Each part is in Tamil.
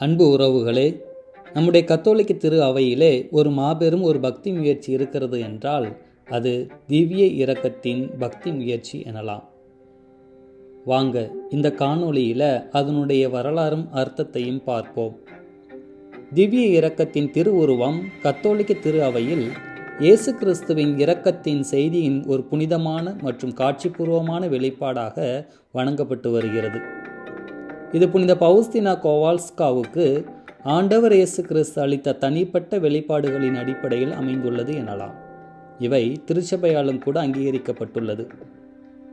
அன்பு உறவுகளே நம்முடைய கத்தோலிக்க திரு அவையிலே ஒரு மாபெரும் ஒரு பக்தி முயற்சி இருக்கிறது என்றால் அது திவ்ய இரக்கத்தின் பக்தி முயற்சி எனலாம். வாங்க இந்த காணொளியில் அதனுடைய வரலாறும் அர்த்தத்தையும் பார்ப்போம். திவ்ய இரக்கத்தின் திருவுருவம் கத்தோலிக்க திரு அவையில் இயேசு கிறிஸ்துவின் இரக்கத்தின் செய்தியின் ஒரு புனிதமான மற்றும் காட்சிபூர்வமான வெளிப்பாடாக வணங்கப்பட்டு வருகிறது. இது புனித பவுஸ்தினா கோவால்ஸ்காவுக்கு ஆண்டவர் இயேசு கிறிஸ்து அளித்த தனிப்பட்ட வெளிப்பாடுகளின் அடிப்படையில் அமைந்துள்ளது எனலாம். இவை திருச்சபையாலும் கூட அங்கீகரிக்கப்பட்டுள்ளது.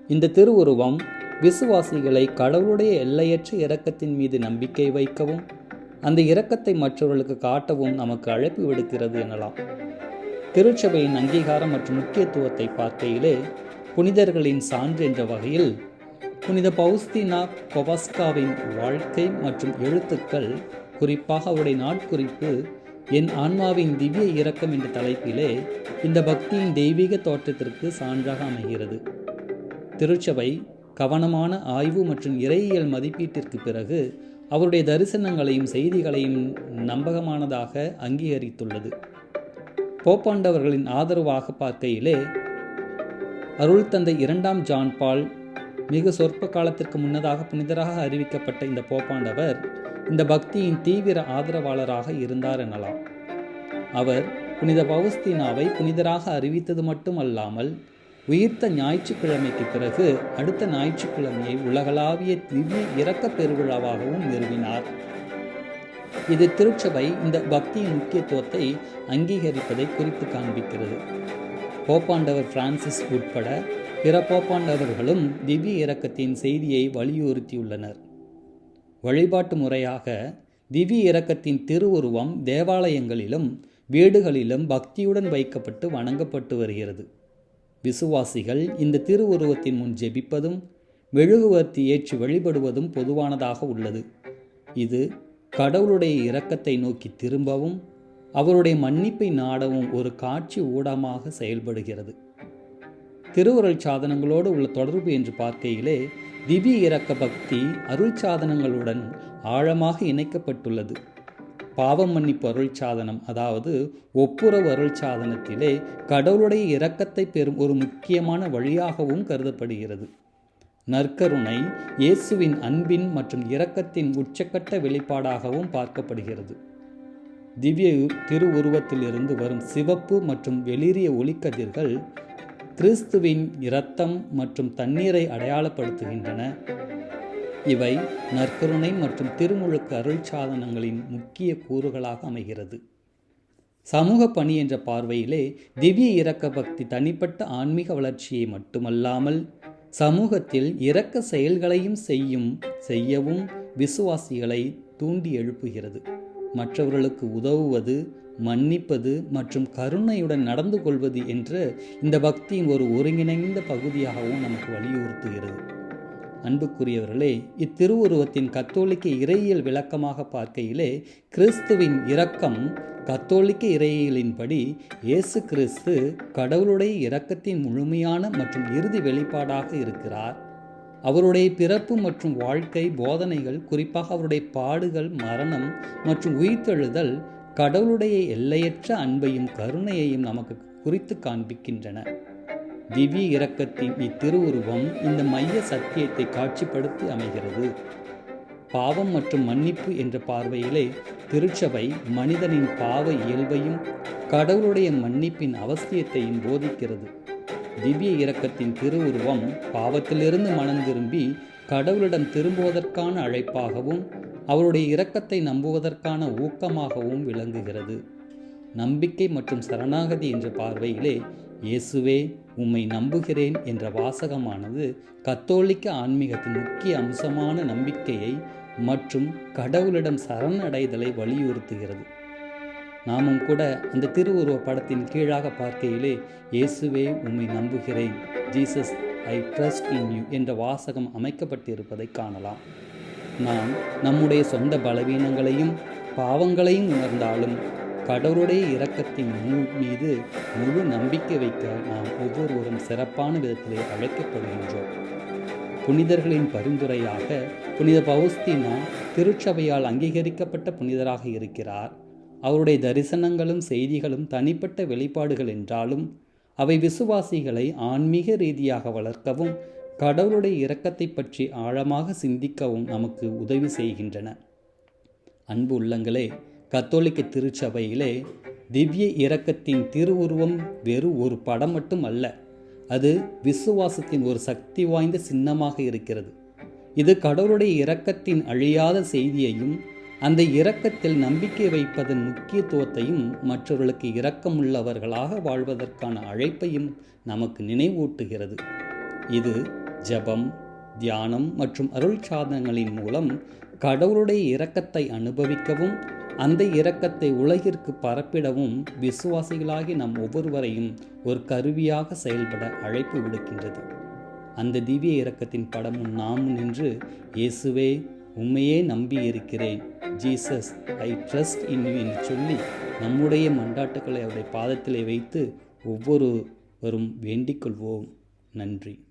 இந்த திருவுருவம் விசுவாசிகளை கடவுளுடைய எல்லையற்ற இரக்கத்தின் மீது நம்பிக்கை வைக்கவும் அந்த இரக்கத்தை மற்றவர்களுக்கு காட்டவும் நமக்கு அழைப்பு விடுக்கிறது எனலாம். திருச்சபையின் அங்கீகாரம் மற்றும் முக்கியத்துவத்தை பார்க்கையிலே புனிதர்களின் சான்று என்ற வகையில் புனித பௌஸ்தினா கொவஸ்காவின் வாழ்க்கை மற்றும் எழுத்துக்கள் குறிப்பாக அவருடைய நாட்குறிப்பு என் ஆன்மாவின் திவ்ய இரக்கம் என்ற தலைப்பிலே இந்த பக்தியின் தெய்வீக தோற்றத்திற்கு சான்றாக அமைகிறது. திருச்சபை கவனமான ஆய்வு மற்றும் இறையியல் மதிப்பீட்டிற்கு பிறகு அவருடைய தரிசனங்களையும் செய்திகளையும் நம்பகமானதாக அங்கீகரித்துள்ளது. போப்பாண்டவர்களின் ஆதரவாக பார்க்கையிலே அருள் தந்தை இரண்டாம் ஜான் பால் மிக சொற்ப காலத்திற்கு முன்னதாக புனிதராக அறிவிக்கப்பட்ட இந்த போப்பாண்டவர் இந்த பக்தியின் தீவிர ஆதரவாளராக இருந்தார் எனலாம். அவர் புனித பவுஸ்தீனாவை புனிதராக அறிவித்தது மட்டுமல்லாமல் உயிர்த்த ஞாயிற்றுக்கிழமைக்கு பிறகு அடுத்த ஞாயிற்றுக்கிழமையை உலகளாவிய திவ்ய இறக்கப் பெருவிழாவாகவும் நிறுவினார். இது திருச்சபை இந்த பக்தியின் முக்கியத்துவத்தை அங்கீகரிப்பதை குறித்து காண்பிக்கிறது. போப்பாண்டவர் பிரான்சிஸ் உட்பட பிற போப்பாண்டவர்களும் திவ்ய இரக்கத்தின் செய்தியை வலியுறுத்தியுள்ளனர். வழிபாட்டு முறையாக திவ்ய இரக்கத்தின் திருவுருவம் தேவாலயங்களிலும் வீடுகளிலும் பக்தியுடன் வைக்கப்பட்டு வணங்கப்பட்டு வருகிறது. விசுவாசிகள் இந்த திருவுருவத்தின் முன் ஜெபிப்பதும் மெழுகுவர்த்தி ஏற்றி வழிபடுவதும் பொதுவானதாக உள்ளது. இது கடவுளுடைய இரக்கத்தை நோக்கி திரும்பவும் அவருடைய மன்னிப்பை நாடவும் ஒரு காட்சி ஊடமாக செயல்படுகிறது. திருவுருள் சாதனங்களோடு உள்ள தொடர்பு என்று பார்க்கையிலே திவ்ய இறக்க பக்தி அருள் சாதனங்களுடன் ஆழமாக இணைக்கப்பட்டுள்ளது. பாவம் மன்னிப்பு அருள் சாதனம் அதாவது ஒப்புரவு அருள் சாதனத்திலே கடவுளுடைய இரக்கத்தை பெறும் ஒரு முக்கியமான வழியாகவும் கருதப்படுகிறது. நற்கருணை இயேசுவின் அன்பின் மற்றும் இரக்கத்தின் உச்சக்கட்ட வெளிப்பாடாகவும் பார்க்கப்படுகிறது. திவ்ய திருவுருவத்திலிருந்து வரும் சிவப்பு மற்றும் வெளிரிய ஒளிக்கதிர்கள் கிறிஸ்துவின் இரத்தம் மற்றும் தண்ணீரை அடையாளப்படுத்துகின்றன. இவை நற்கருணை மற்றும் திருமுழுக்கு அருள் சாதனங்களின் முக்கிய கூறுகளாக அமைகிறது. சமூக பணி என்ற பார்வையிலே திவ்ய இரக்க பக்தி தனிப்பட்ட ஆன்மீக வளர்ச்சியை மட்டுமல்லாமல் சமூகத்தில் இரக்க செயல்களையும் செய்யும் செய்யவும் விசுவாசிகளை தூண்டி எழுப்புகிறது. மற்றவர்களுக்கு உதவுவது மன்னிப்பது மற்றும் கருணையுடன் நடந்து கொள்வது என்று இந்த பக்தியின் ஒரு ஒருங்கிணைந்த பகுதியாகவும் நமக்கு வலியுறுத்துகிறது. அன்புக்குரியவர்களே இத்திருவுருவத்தின் கத்தோலிக்க இறையியல் விளக்கமாக பார்க்கையிலே கிறிஸ்துவின் இரக்கம் கத்தோலிக்க இறையியலின்படி இயேசு கிறிஸ்து கடவுளுடைய இரக்கத்தின் முழுமையான மற்றும் இறுதி வெளிப்பாடாக இருக்கிறார். அவருடைய பிறப்பு மற்றும் வாழ்க்கை போதனைகள் குறிப்பாக அவருடைய பாடுகள் மரணம் மற்றும் உயிர்த்தெழுதல் கடவுளுடைய எல்லையற்ற அன்பையும் கருணையையும் நமக்கு குறித்து காண்பிக்கின்றன. திவ்ய இரக்கத்தின் இத்திருவுருவம் இந்த மைய சத்தியத்தை காட்சிப்படுத்தி அமைகிறது. பாவம் மற்றும் மன்னிப்பு என்ற பார்வையிலே திருச்சபை மனிதனின் பாவ இயல்பையும் கடவுளுடைய மன்னிப்பின் அவசியத்தையும் போதிக்கிறது. திவ்ய இரக்கத்தின் திருவுருவம் பாவத்திலிருந்து மனம் திரும்பி கடவுளிடம் திரும்புவதற்கான அழைப்பாகவும் அவருடைய இரக்கத்தை நம்புவதற்கான ஊக்கமாகவும் விளங்குகிறது. நம்பிக்கை மற்றும் சரணாகதி என்ற பார்வையிலே இயேசுவே உம்மை நம்புகிறேன் என்ற வாசகமானது கத்தோலிக்க ஆன்மீகத்தின் முக்கிய அம்சமான நம்பிக்கையை மற்றும் கடவுளிடம் சரணடைதலை வலியுறுத்துகிறது. நாமும் கூட அந்த திருவுருவ படத்தின் கீழாக பார்க்கையிலே இயேசுவே உம்மை நம்புகிறேன். Jesus I trust in you என்ற வாசகம் அமைக்கப்பட்டிருப்பதை காணலாம். நாம் நம்முடைய சொந்த பலவீனங்களையும் பாவங்களையும் உணர்ந்தாலும் கடவுளுடைய இரக்கத்தின் மீது முழு நம்பிக்கை வைக்க நாம் ஒவ்வொருவரும் சிறப்பான விதத்திலே அழைக்கப்படுகின்றோம். புனிதர்களின் பரிந்துரையாக புனித பௌஸ்தீனா திருச்சபையால் அங்கீகரிக்கப்பட்ட புனிதராக இருக்கிறார். அவருடைய தரிசனங்களும் செய்திகளும் தனிப்பட்ட வெளிப்பாடுகள் என்றாலும் அவை விசுவாசிகளை ஆன்மீக ரீதியாக வளர்க்கவும் கடவுளுடைய இரக்கத்தை பற்றி ஆழமாக சிந்திக்கவும் நமக்கு உதவி செய்கின்றன. அன்பு உள்ளங்களே கத்தோலிக்க திருச்சபையிலே திவ்ய இரக்கத்தின் திருவுருவம் வெறும் ஒரு படம் மட்டும் அல்ல அது விசுவாசத்தின் ஒரு சக்தி வாய்ந்த சின்னமாக இருக்கிறது. இது கடவுளுடைய இரக்கத்தின் அழியாத செய்தியையும் அந்த இரக்கத்தில் நம்பிக்கை வைப்பதன் முக்கியத்துவத்தையும் மற்றவர்களுக்கு இரக்கமுள்ளவர்களாக வாழ்வதற்கான அழைப்பையும் நமக்கு நினைவூட்டுகிறது. இது ஜெபம் தியானம் மற்றும் அருள் சாதனங்களின் மூலம் கடவுளுடைய இரக்கத்தை அனுபவிக்கவும் அந்த இரக்கத்தை உலகிற்கு பரப்பிடவும் விசுவாசிகளாகி நம் ஒவ்வொருவரையும் ஒரு கருவியாக செயல்பட அழைப்பு விடுக்கின்றது. அந்த திவ்ய இரக்கத்தின் படமும் நாமும் நின்று இயேசுவே உண்மையே நம்பி இருக்கிறேன் Jesus I trust in you என்று சொல்லி நம்முடைய மண்டாட்டுக்களை அவருடைய பாதத்திலே வைத்து ஒவ்வொருவரும் வேண்டிக் கொள்வோம் நன்றி.